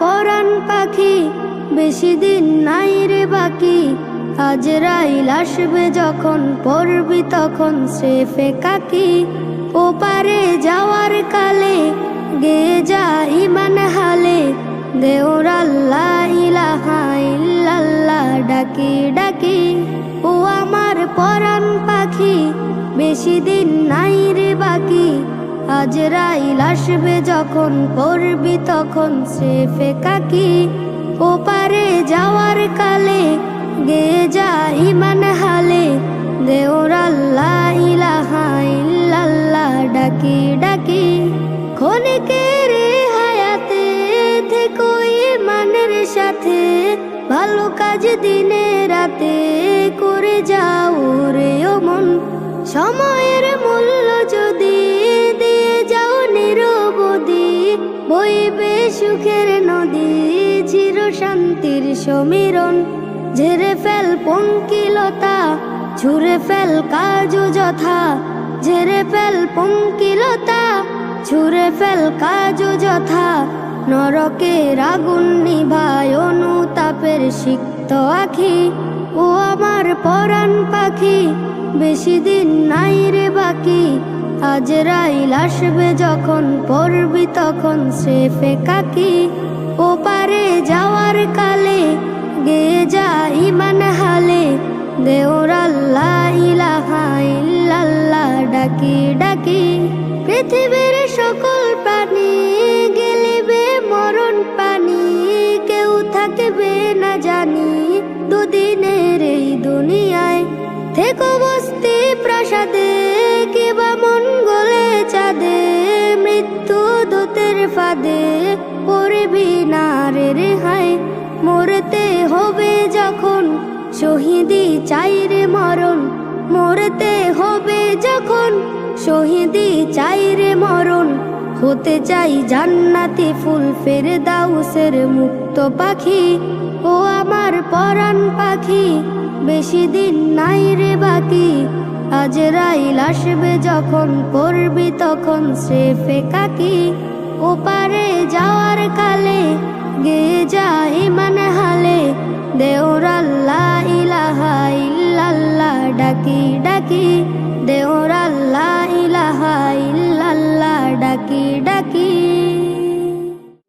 পরাণ পাখি, বেশি দিন নাই রে বাকি। আজ রাইল আসবে যখন পড়বি তখন সে ফেকাকি ও যাওয়ার কালে গে যা ইমান হালে। দেওর আল্লাহ ইলাহা ডাকি ডাকি, ও আমার পরাণ পাখি, বেশি দিন নাই রে বাকি আজ রাইল আসবে যখন পড়বি তখন সে ফেকাকি ও পারে যাওয়ার কালে গে যা ইমান হালে দেওর আল্লাহ ইলাহা ইল্লাল্লাহ ডাকি ডাকি। ক্ষণিকের হায়াতে থেকো ইমানের সাথে, ভালো কাজ দিনে রাতে করে যাও রে ও সময়ের মূল্য বইবে সুখের নদী চির শান্তির সমীরণ। ঝেড়ে ফেল পঙ্কিলতা, ছুঁড়ে ফেল কাজ যথা। ঝেড়ে ফেল পঙ্কিলতা, ছুঁড়ে ফেল কাজ যথা। নরকের আগুন নিভায় অনুতাপের সিক্ত আখি। ও আমার পরাণ পাখি, বেশি দিন নাই রে বাকি। আজ রাইল আসবে যখন পড়বি তখন সে ফেকাকি ও পারে যাওয়ার কালে গে যা ইমান হালে। দেওর ডাকি ডাকি পৃথিবীর সকল প্রাণী গেলিবে মরণ পানি। কেউ থাকবে না জানি দুদিনের এই দুনিয়ায়। থেকো বস্তি প্রাসাদে, কিবা গলে চাঁদে। মৃত্যু দূতের ফাঁদে পড়বি না রে রেহাই। মরতে হবে যখন শহীদি চাই রে মরণ। মরতে হবে যখন শহীদি চাই রে মরণ। হতে চাই জান্নাতি ফুল ফের দাউসের মুক্ত পাখি। ও আমার পরাণ পাখি, বেশি দিন নাই রে বাকি। আজ রাইল আসবে যখন, পড়বি তখন সে ফেকাকি ওপারে যাওয়ার কালে গে যায় মন হালে দেওরাল্লা ইলাহা ইল্লাল্লাহ ডাকি ডাকি